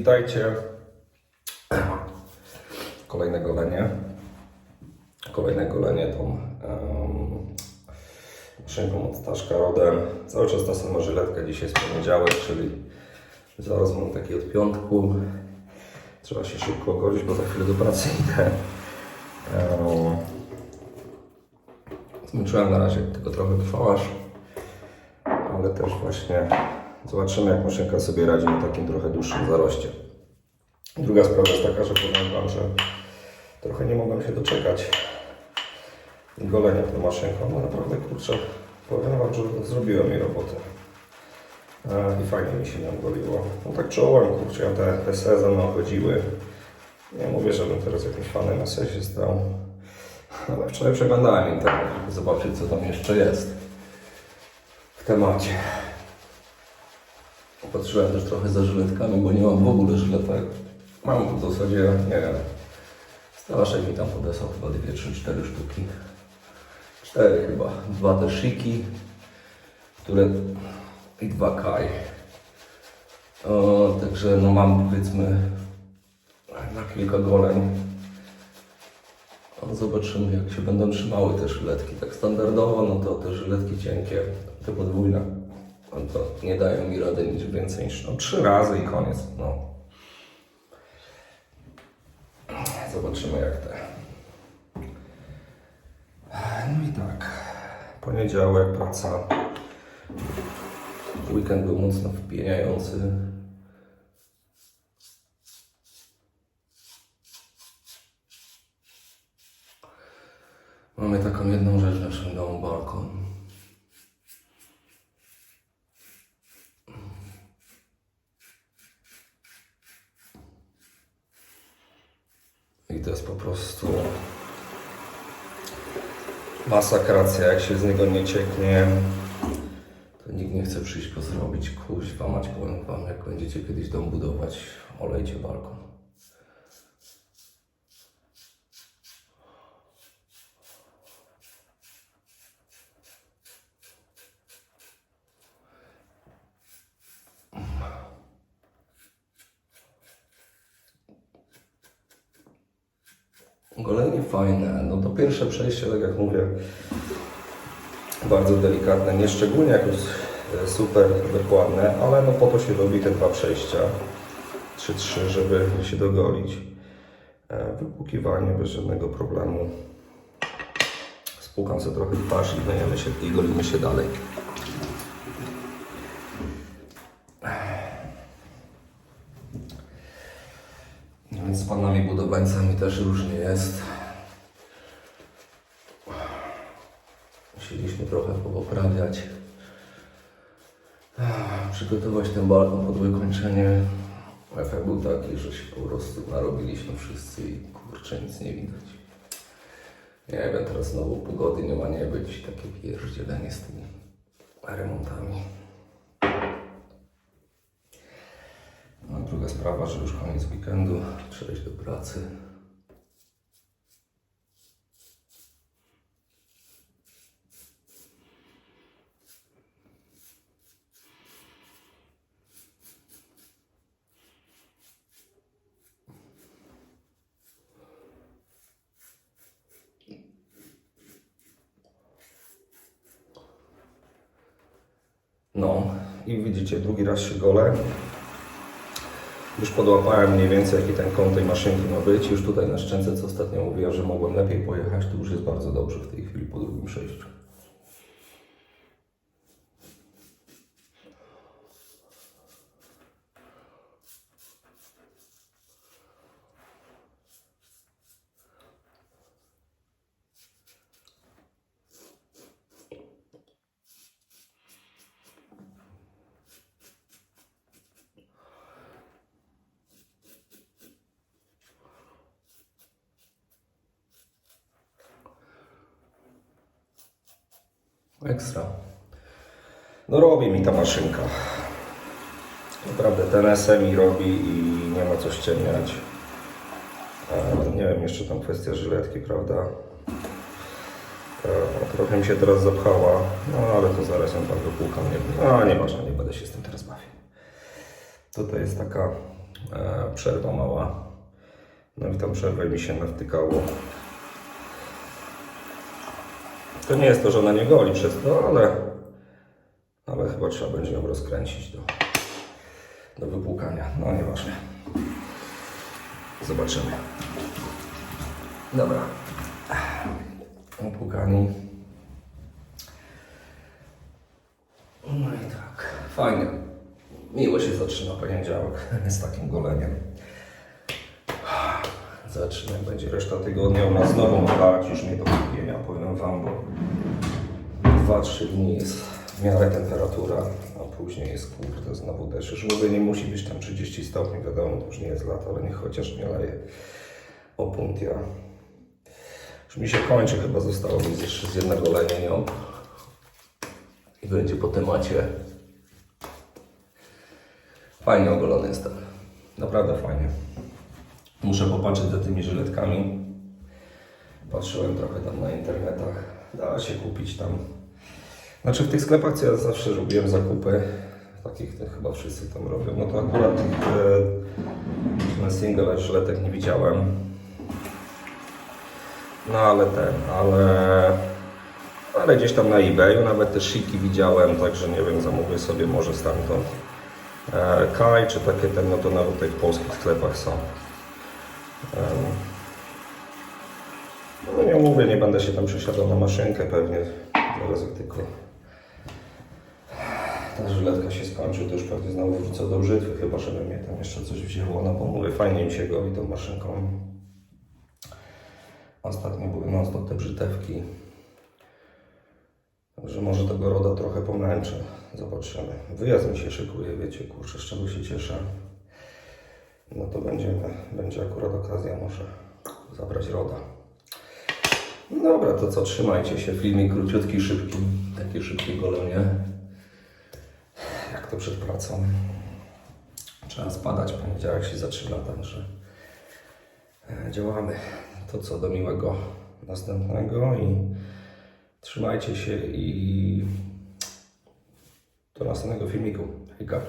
Witajcie. Kolejne golenie. Kolejne golenie tą um, maszynką od Staszka Rodem. Cały czas ta sama żyletka. Dzisiaj jest poniedziałek, czyli zaraz mam taki od piątku. Trzeba się szybko godzić, bo za chwilę do pracy idę. Um, zmęczyłem na razie, tylko trochę trwałaś, ale też właśnie zobaczymy, jak maszynka sobie radzi na takim trochę dłuższym zaroście. Druga sprawa jest taka, że powiem Wam, że trochę nie mogłem się doczekać golenia tą maszynką. No naprawdę, kurczę, powiem Wam, że zrobiłem jej robotę. E, I fajnie mi się nią goliło. No tak czołem, kurczę, te SE za mną chodziły. Nie mówię, żebym teraz jakimś fanem SE się stał. Ale wczoraj przeglądałem internet, żeby zobaczyć, co tam jeszcze jest w temacie. Patrzyłem też trochę za żyletkami, bo nie mam w ogóle żyletek. Mam w zasadzie, nie wiem, Staszek mi tam podesłał chyba dwie, trzy, cztery sztuki. Cztery chyba. Dwa te szyki, które i dwa kaj. O, także no mam powiedzmy na kilka goleń. No, zobaczymy jak się będą trzymały te żyletki. Tak standardowo, no to te żyletki cienkie, te podwójne, to nie dają mi rady nic więcej niż no, trzy razy i koniec. No. Zobaczymy jak te. No i tak. Poniedziałek, praca. Weekend był mocno wpieniający. Mamy taką jedną rzecz w naszym domu, balkon. I to jest po prostu masakracja, jak się z niego nie cieknie. To nikt nie chce przyjść go zrobić. Kuźwa mać, powiem wam, jak będziecie kiedyś dom budować, olejcie balkon. Golenie fajne. No to pierwsze przejście, tak jak mówię, bardzo delikatne, nie szczególnie jakoś super dokładne, ale no po to się robi te dwa przejścia, trzy, trzy, żeby się dogolić. E, Wypłukiwanie bez żadnego problemu. Spłukam sobie trochę twarz i myjemy się i golimy się dalej. No Więc z panami budowlańcami też różnie jest. Musieliśmy trochę poprawiać. Przygotować ten balkon pod wykończenie. Efekt był taki, że się po prostu narobiliśmy wszyscy i kurczę nic nie widać. Nie wiem, teraz znowu pogody nie ma nie być. Takie pierdzielenie z tymi remontami. No, a druga sprawa, że już koniec weekendu, trzeba do pracy. No i widzicie, drugi raz się gole. Już podłapałem mniej więcej jaki ten kąt tej maszynki ma być. Już tutaj na szczęce, co ostatnio mówiłem, że mogłem lepiej pojechać, to już jest bardzo dobrze w tej chwili po drugim przejściu. Ekstra. No robi mi ta maszynka. Naprawdę ten SM mi robi i nie ma co ściemniać. Nie wiem, jeszcze tam kwestia żyletki, prawda? E, Trochę mi się teraz zapchała, no ale to zaraz ją tam wypłukam. Nie, a nieważne, nie będę się z tym teraz bawił. Tutaj jest taka e, przerwa mała. No i tam przerwę mi się nawtykało. To nie jest to, że ona nie goli przez to, ale, ale chyba trzeba będzie ją rozkręcić do, do wypłukania. No nieważne. Zobaczymy. Dobra. Opłukani. No i tak. Fajnie. Miło się zaczyna poniedziałek z takim goleniem. Zobaczymy, będzie reszta tygodnia. U nas znowu ma już mnie do kupienia, powiem Wam, bo 2-3 dni jest w miarę temperatura, a później jest kurde znowu deszcz. Już mówię, nie musi być tam 30 stopni, wiadomo, to już nie jest lato, ale niech chociaż nie leje opuntia. Już mi się kończy, chyba zostało mi jeszcze z jednego lenienią i będzie po temacie. Fajnie ogolony jestem, naprawdę fajnie. Muszę popatrzeć za tymi żyletkami. Patrzyłem trochę tam na internetach. Da się kupić tam. Znaczy w tych sklepach, co ja zawsze robiłem zakupy, takich chyba wszyscy tam robią, no to akurat e, single żyletek nie widziałem. No ale ten, ale, ale gdzieś tam na eBayu nawet te szyki widziałem, także nie wiem, zamówię sobie może stamtąd. E, Kaj czy takie ten, no to nawet w polskich sklepach są. No nie mówię, nie będę się tam przesiadał na maszynkę pewnie. Zaraz jak tylko ta żyletka się skończy, to już pewnie znowu wrócę do brzytwy, chyba żeby mnie tam jeszcze coś wzięło. No bo mówię, fajnie mi się goi tą maszynką. Ostatnio były non stop te brzytewki. Także może tego roda trochę pomęczę. Zobaczymy. Wyjazd mi się szykuje, wiecie, kurczę, z czego się cieszę. No to będziemy, będzie akurat okazja może zabrać roda. No Dobra, to co, trzymajcie się. Filmik króciutki, szybki. Takie szybkie golenie. Jak to przed pracą. Trzeba spadać, poniedziałek się zaczyna, także e, działamy. To co, do miłego następnego i trzymajcie się i do następnego filmiku. Hejka.